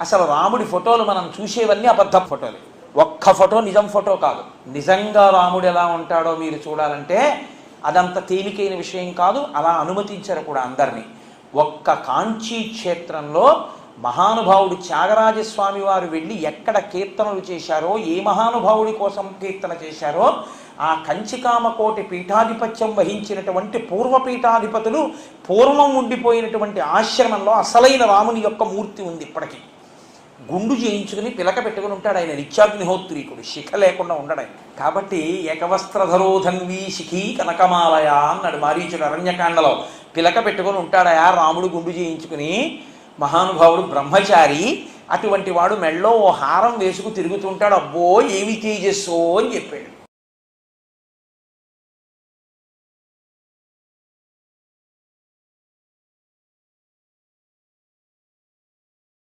అసలు రాముడి ఫోటోలు మనం చూసేవన్నీ అబద్ధ ఫోటోలు. ఒక్క ఫోటో నిజం ఫోటో కాదు. నిజంగా రాముడు ఎలా ఉంటాడో మీరు చూడాలంటే అదంత తేలికైన విషయం కాదు అలా అనుమతించరు కూడా అందరినీ. ఒక్క కాంచీ క్షేత్రంలో మహానుభావుడు త్యాగరాజస్వామి వారు వెళ్ళి ఎక్కడ కీర్తనలు చేశారో ఏ మహానుభావుడి కోసం కీర్తన చేశారో ఆ కంచికామకోటి పీఠాధిపత్యం వహించినటువంటి పూర్వపీఠాధిపతులు పూర్వం ఉండిపోయినటువంటి ఆశ్రమంలో అసలైన రాముని యొక్క మూర్తి ఉంది ఇప్పటికీ. గుండు చేయించుకుని పిలక పెట్టుకుని ఉంటాడు ఆయన. నిత్యాగ్నిహోత్రీకుడు. శిఖ లేకుండా ఉండడు ఆయన. కాబట్టి ఏకవస్త్రధరోధన్వీ శిఖీ కనకమాలయ అన్నాడు మారీచుడు అరణ్యకాండలో. పిలక పెట్టుకుని ఉంటాడయా రాముడు గుండు చేయించుకుని మహానుభావుడు బ్రహ్మచారి అటువంటి వాడు మెళ్ళో ఓ హారం వేసుకు తిరుగుతుంటాడు అబ్బో ఏమి తేజస్సో అని చెప్పాడు.